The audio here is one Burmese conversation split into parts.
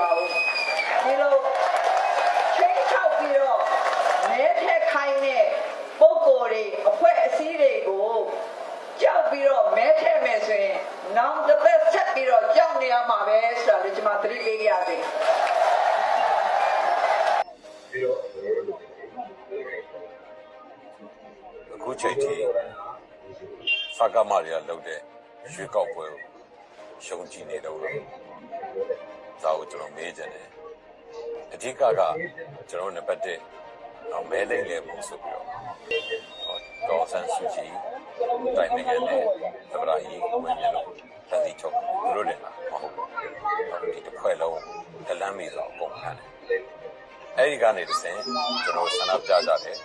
ပါဘူးဒီလိုချိန်ချောက်ပြီးတော့မဲထက်ခိုင်းတဲ့ပုံကိုယ်တွေအဖွဲ့အစည်းတွေကိုကြောက်ပြီးတော့မဲထက်မယ်ဆိုရင်နောက်တစ်သက်ဆက်ပြီးတော့ကြောက်နေရမှာပဲဆိုတာလေကျွန်မသတိပေးရသေးတယ်ပြီးတော့ကျွန်တော်တို့အခုချိန်ထိစကားမတွေကလုပ်တဲ့ရွေးကောက်ပွဲကို ရှုံးကြည့်နေတော့လို့ဇာကိုကျွန်တော်မေးကြတယ်အဓိကကကျွန်တော်နံပါတ်1အောင်မဲလိမ့်လေပုံဆိုပြီးတော့ဟောဒေါ်ဆန်စုကြည်တိုင်းနိုင်ငံနဲ့သမ္မတကြီးဝင်ရလို့တတိချုပ်သူတို့လည်းမဟုတ်ဘူးဒီတစ်ဖွဲ့လုံးဒလန်းမီဆိုအကုန်ခံတယ်အဲ့ဒီကနေတစ်ဆင့်ကျွန်တော်ဆန္ဒပြကြတယ်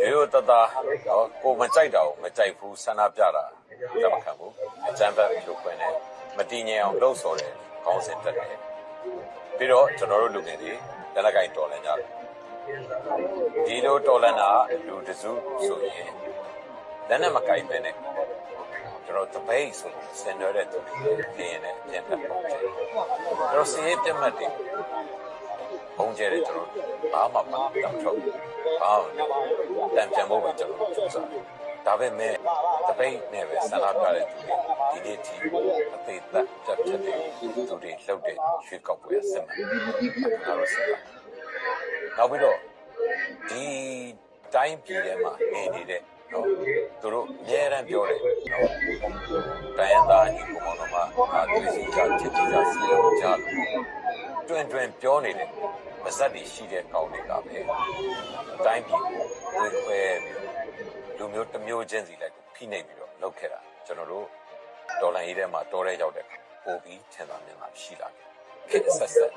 ရိုးရိုးတသားတော့ကိုမကြိုက်တာကိုမကြိုက်ဘူးဆန္ဒပြတာလက်မခံဘူး အကြမ်းဖက်လို့ခွင့်တယ်မတည်ငြိမ်အောင်လှုပ်ဆော်တယ်ခေါင်းစဉ်တက်တယ်ပြီးတော့ကျွန်တော်တို့လူငယ်တွေလက်လက်ကင်တော်လန်ကြတယ်ဒီလိုတော်လန်တာလူတစုဆိုရင်လက်နဲ့မကင်ပဲနဲ့ကျွန်တော်တပိတ်ဆိုစင်တော်တဲ့သူတွေနေရင်လည်းပြန်ဖက်ပုံချင်ကျွန်တော်စီးရေးပြတ်မှတ်တွေပုံကျဲတယ်ကျွန်တော်ဘာမှမတောင်းထုတ်ဘာမှတန်ပြန်ဖို့ပဲကျွန်တော်စူးစမ်း ဒါပေမဲ့တပိတ်နဲ့ပဲဆန္ဒပြတဲ့သူတွေဒီနေ့ဒီအသေးသက်ပြတ်ဖြစ်တဲ့သူတွေလှုပ်တဲ့ရွှေကောက်ပွဲအစစ်မှန်ဒါတော့ဆက်ပါနောက်ပြီးတော့ဒီတိုင်းပြည်ထဲမှာနေနေတဲ့နော်သူတို့အများရန်ပြောတယ်နော်တိုင်းရန်သားညီကောင်တော်မှာအာသူစီကြချစ်ကြစီလုံးကြတွင်တွင်ပြောနေတဲ့ပါဇက်တွေရှိတဲ့ကောင်းတွေကပဲတိုင်းပြည်ကိုဝေခွဲပြီး လူမျိုးတစ်မျိုးချင်းစီလိုက်ကိုဖိနှိပ်ပြီးတော့လုပ်ခဲ့တာကျွန်တော်တို့ဒေါ်လာရေးထဲမှာတော်ရဲရောက်တဲ့ပို့ပြီးထင်သာမြင်သာရှိလာတယ်ခေတ်ဆက်ဆက်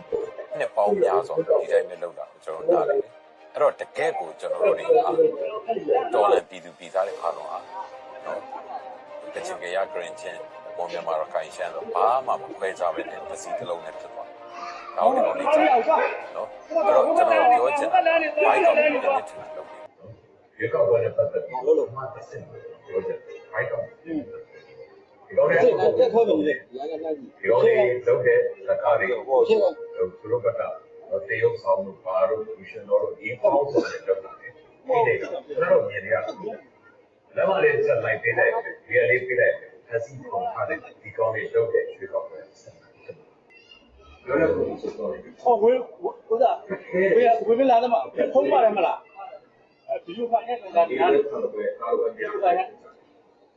နှစ်ပေါင်းများစွာဒီတိုင်းပဲလုပ်တာကိုကျွန်တော်နားလည်တယ်အဲ့တော့တကယ်ကိုကျွန်တော်တို့တွေကဒေါ်လာပြည်သူပြည်သားတွေအားလုံးဟာနော်တချင်ကြရဂရင်းချင်းပုံမြန်မာရခိုင်ရှမ်းတော့ဘာမှမခွဲခြားပဲနဲ့တစ်စီတစ်လုံးနဲ့ဖြစ်သွားတယ်နောက်ဒီလိုလေးကြာနော်အဲ့တော့ကျွန်တော်ပြောချင်တာဘိုက်ကောက်ပြီးတဲ့ထင်တယ်လို့ ရွေးကောက်ပွဲနဲ့ပတ်သက်ပြီးလို့လို့မှတစ်စင်ပြောချက်ဘိုက်တော့ဒီတော့လည်းတက်ထွက်လို့လေဒီတော့လေလုပ်တဲ့စကားတွေဟိုသူတို့ကတတေယုတ်ဆောင်လို့ပါတော့သူရှင်တော်တို့ဒီပေါင်းဆိုတဲ့လုပ်တာလေဒီတဲ့ကျွန်တော်မြင်ရလက်မလေးဆက်လိုက်ပေးလိုက်ဒီလေးပေးလိုက်အစီအစဉ်ထားတဲ့ဒီကောင်းလေးလုပ်တဲ့ရွေးကောက်ပွဲပြောရလို့ဆိုတော့ဟောဝေးဥစားဝေးဝေးမလာတယ်မဖုံးပါတယ်မလား အဲဒီလိုမှအဲ့ဒါဒီဒါလိုဆက်ပွဲကာဝယ်ပြ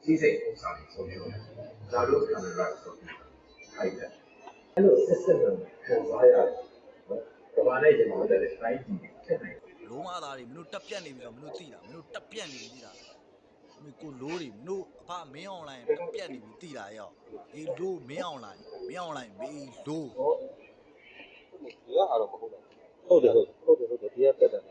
စီစိတ်ဥစားလေးဆိုပြီးတော့ဒါတို့ကံရဆိုပြီးအဲ့ဒါအဲ့လို system ကိုပုံစားရတယ်ကဘာနဲ့ကျွန်တော်တို့လည်းတိုင်းပြည်ဖြစ်နေလုံးမသားတွေမင်းတို့တက်ပြက်နေပြီဆိုမင်းတို့သိတာမင်းတို့တက်ပြက်နေပြီသိတာမင်းကိုလိုးတွေမင်းတို့အဖမင်းအွန်လိုင်းတက်ပြက်နေပြီသိတာရောအေးလိုးမင်းအွန်လိုင်းမင်းအွန်လိုင်းမေးလိုးဟုတ်တယ်ဟုတ်တယ်ဟုတ်တယ်ဒီကတက်တယ်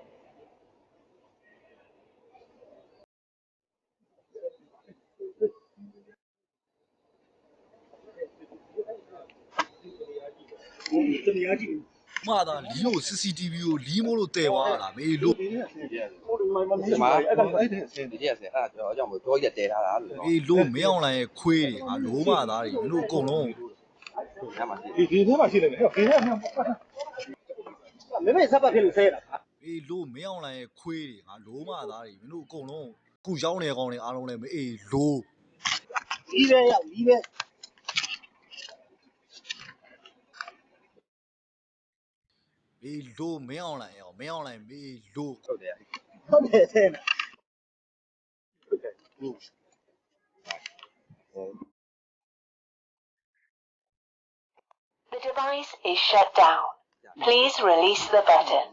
မသားလီကို CCTV ကိုလီမိုးလို့တဲသွားတာမေးလိုးဟုတ်တယ်မမမင်းမှာအဲ့ဒါအဲ့ဒီအစင်ဒီရက်စင်အဲ့ဒါကျွန်တော်အကြောင်းမို့တော့ရက်တဲထားတာလို့အေးလိုးမင်းအွန်လိုင်းရဲ့ခွေးတွေငါလိုးမသားတွေမင်းတို့အကုန်လုံးညမှာရှိဒီဒီထဲမှာရှိတယ်ဟဲ့ဒီထဲမှာမင်းမစပ်ပတ်ဖြစ်လို့ဆဲတာအေးလိုးမင်းအွန်လိုင်းရဲ့ခွေးတွေငါလိုးမသားတွေမင်းတို့အကုန်လုံးခုရောက်နေကောင်တွေအားလုံးလည်းမအေးလိုးဒီပဲရောက်ဒီပဲ အေးလိုးမင်းအွန်လိုင်းရောမင်းအွန်လိုင်းမေးလိုး ဟုတ်တယ် ဟုတ်တယ်ဆဲတာ The device is shut down. Please release the button.